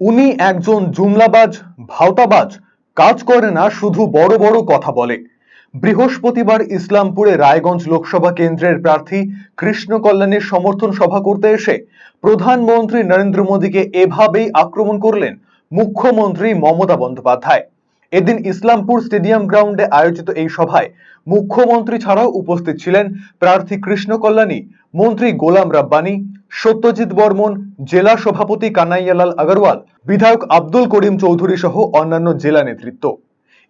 উনি একজন জুমলাবাজ, ভাওতাবাজ, কাজ করে না, শুধু বড় বড় কথা বলে। বৃহস্পতিবার ইসলামপুরে রায়গঞ্জ লোকসভা কেন্দ্রের প্রার্থী কৃষ্ণ কল্যাণের সমর্থন সভা করতে এসে প্রধানমন্ত্রী নরেন্দ্র মোদীকে এভাবেই আক্রমণ করলেন মুখ্যমন্ত্রী মমতা বন্দ্যোপাধ্যায়। এদিন ইসলামপুর স্টেডিয়াম গ্রাউন্ডে আয়োজিত এই সভায় মুখ্যমন্ত্রী ছাড়াও উপস্থিত ছিলেন প্রার্থী কৃষ্ণ কল্যাণী, মন্ত্রী গোলাম রাব্বানি, সত্যজিৎ বর্মন, জেলা সভাপতি কানাইয়ালাল আগরওয়াল, বিধায়ক আব্দুল করিম চৌধুরী সহ অন্যান্য জেলা নেতৃত্ব।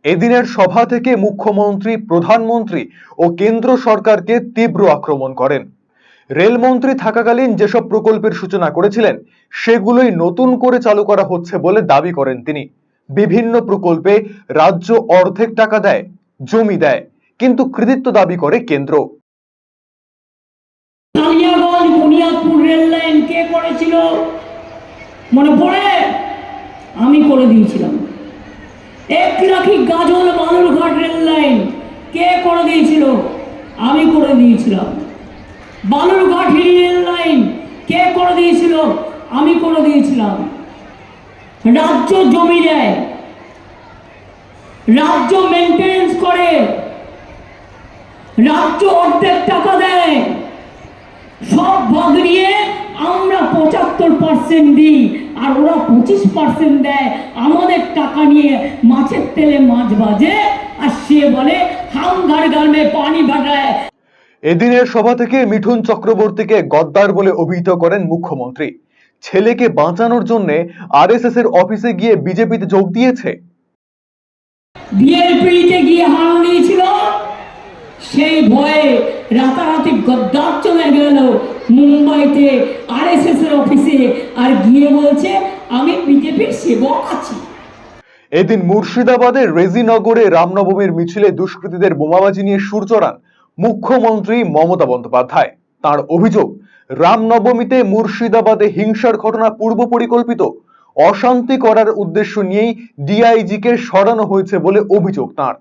এদিনের সভা থেকে মুখ্যমন্ত্রী, প্রধানমন্ত্রী ও কেন্দ্র সরকারকে তীব্র আক্রমণ করেন। রেলমন্ত্রী থাকাকালীন যেসব প্রকল্পের সূচনা করেছিলেন, সেগুলোই নতুন করে চালু করা হচ্ছে বলে দাবি করেন তিনি। বিভিন্ন প্রকল্পে রাজ্য অর্ধেক টাকা দেয়, জমি দেয়, কিন্তু কৃতিত্ব দাবি করে কেন্দ্র। আমি করে দিয়েছিলাম। একলাখি গাজল বালুরঘাট রেল লাইন। কে করে দিয়েছিল? আমি করে দিয়েছিলাম। Balurghat rail line. কে করে দিয়েছিল? আমি করে দিয়েছিলাম। রাজ্য জমি দেয় রাজ্য মেনটেন্স করে। রাজ্য অর্ধেক টাকা দেয়। সব ভাগ নিয়ে আমরা পঁচাত্তর পার্সেন্ট দিই আর ওরা পঁচিশ পার্সেন্ট দেয়। আমাদের টাকা নিয়ে মাছের তেলে মাছ বাজে আর সে বলে হাম ঘর পানি ভাগায় এদিনের সভা থেকে মিঠুন চক্রবর্তীকে গদ্দার বলে অভিহিত করেন মুখ্যমন্ত্রী। ছেলেকে বাঁচানোর জন্য আরএসএস এর অফিসে গিয়ে বিজেপিতে যোগ দিয়েছে। বিয়ের পিড়িতে গিয়ে হারানো দিয়েছিল সেই ভয়ে রাতারাতি গদ্দার চলে গেল মুম্বাইতে আরএসএস এর অফিসে। আর গিয়ে বলছে আমি বিজেপির সেবক আছি। এদিন মুর্শিদাবাদের রেজিনগরে রামনবমীর মিছিলে দুষ্কৃতীদের বোমাবাজি নিয়ে সুর চড়ান মুখ্যমন্ত্রী মমতা বন্দ্যোপাধ্যায়। তার অভিযোগ রামনবমীতে মুর্শিদাবাদে হিংসার ঘটনা পূর্ব পরিকল্পিত। অশান্তি করার উদ্দেশ্য নিয়েই ডিআইজিকে সরানো হয়েছে বলে অভিযোগ তাঁর।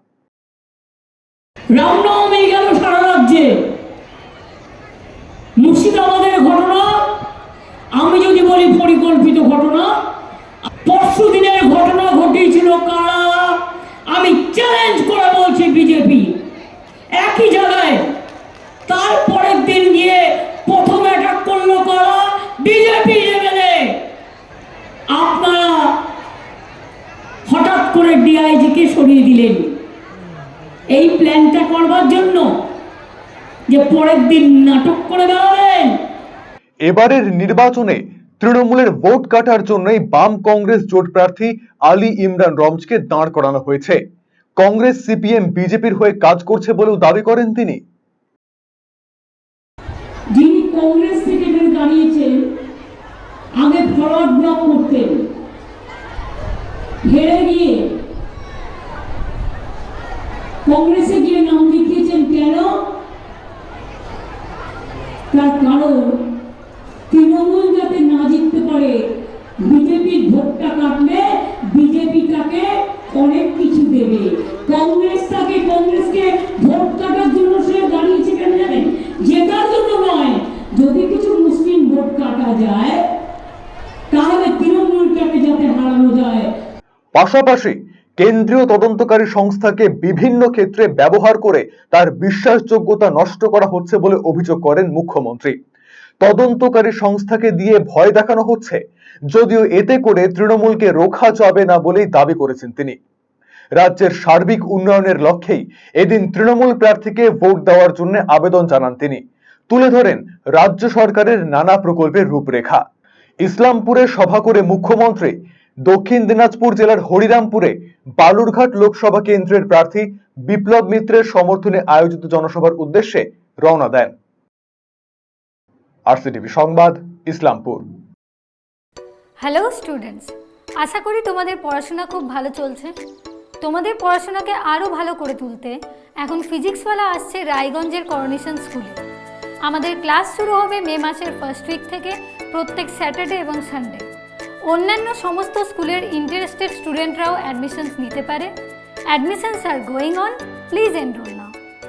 রামনবমী গেল সারা রাজ্যে। মুর্শিদাবাদের ঘটনা, আমি যদি বলি পরিকল্পিত ঘটনা পরশু দিনের ঘটনা ঘটিয়েছিল কারা আমি চ্যালেঞ্জ করে বলছি বিজেপি একই জায়গায় তারপরের দিন গিয়ে প্রথম অ্যাটাক করল কারা বিজেপি লেভেলে আপনারা হঠাৎ করে ডিআইজি কে সরিয়ে দিলেন। এই প্ল্যানটা করবার জন্য যে পরের দিন নাটক করে বেড়াবেন। এবারের নির্বাচনে তৃণমূলের ভোট কাটার জন্যই বাম কংগ্রেস জোট প্রার্থী আলী ইমরান রমজকে দাঁড় করানো হয়েছে। কংগ্রেস সিপিএম বিজেপির হয়ে কাজ করছে বলেও দাবি করেন তিনি। যিনি কংগ্রেস থেকে এখানে দাঁড়িয়েছেন আগে ফরওয়ার্ড ব্লক করতেন। হেরে গিয়ে কংগ্রেসে গিয়ে নাম লিখিয়েছেন কেন? তার কারণ, তৃণমূল যাতে না জিততে পারে, বিজেপির ভোটটা কাটলে বিজেপি তাকে অনেক কিছু দেবে। কংগ্রেস তাকে, কংগ্রেসকে ভোট কাটার জন্য সে দাঁড়িয়েছে কেন জানেন? জেতার জন্য নয়, যদি কিছু মুসলিম ভোট কাটা যায়, তাহলে তৃণমূলটাকে যাতে হারানো যায়। পাশাপাশি কেন্দ্রীয় তদন্তকারী সংস্থাকে বিভিন্ন ক্ষেত্রে ব্যবহার করে তার বিশ্বাসযোগ্যতা নষ্ট করা হচ্ছে বলে অভিযোগ করেন মুখ্যমন্ত্রী। তদন্তকারী সংস্থাকে দিয়ে ভয় দেখানো হচ্ছে, যদিও এতে করে তৃণমূলকে রোখা যাবে না বলেই দাবি করেছেন তিনি। রাজ্যের সার্বিক উন্নয়নের লক্ষ্যেই এদিন তৃণমূল প্রার্থীকে ভোট দেওয়ার জন্য আবেদন জানান তিনি। তুলে ধরেন, রাজ্য সরকারের নানা প্রকল্পের রূপরেখা। ইসলামপুরে সভা করে মুখ্যমন্ত্রী দক্ষিণ দিনাজপুর জেলার হরিরামপুরে বালুরঘাট লোকসভা কেন্দ্রের প্রার্থী বিপ্লব মিত্রের সমর্থনে আয়োজিত জনসভার উদ্দেশ্যে রওনা দেন। আরসিটিভি সংবাদ, ইসলামপুর। হ্যালো স্টুডেন্টস আশা করি তোমাদের পড়াশোনা খুব ভালো চলছে। তোমাদের পড়াশোনাকে আরও ভালো করে তুলতে এখন ফিজিক্সওয়ালা আসছে রায়গঞ্জের করোনেশন স্কুলে আমাদের ক্লাস শুরু হবে মে মাসের ফার্স্ট উইক থেকে প্রত্যেক স্যাটারডে এবং সানডে অন্যান্য সমস্ত স্কুলের ইন্টারেস্টেড স্টুডেন্টরাও অ্যাডমিশনস নিতে পারে। Admissions R going on please enrol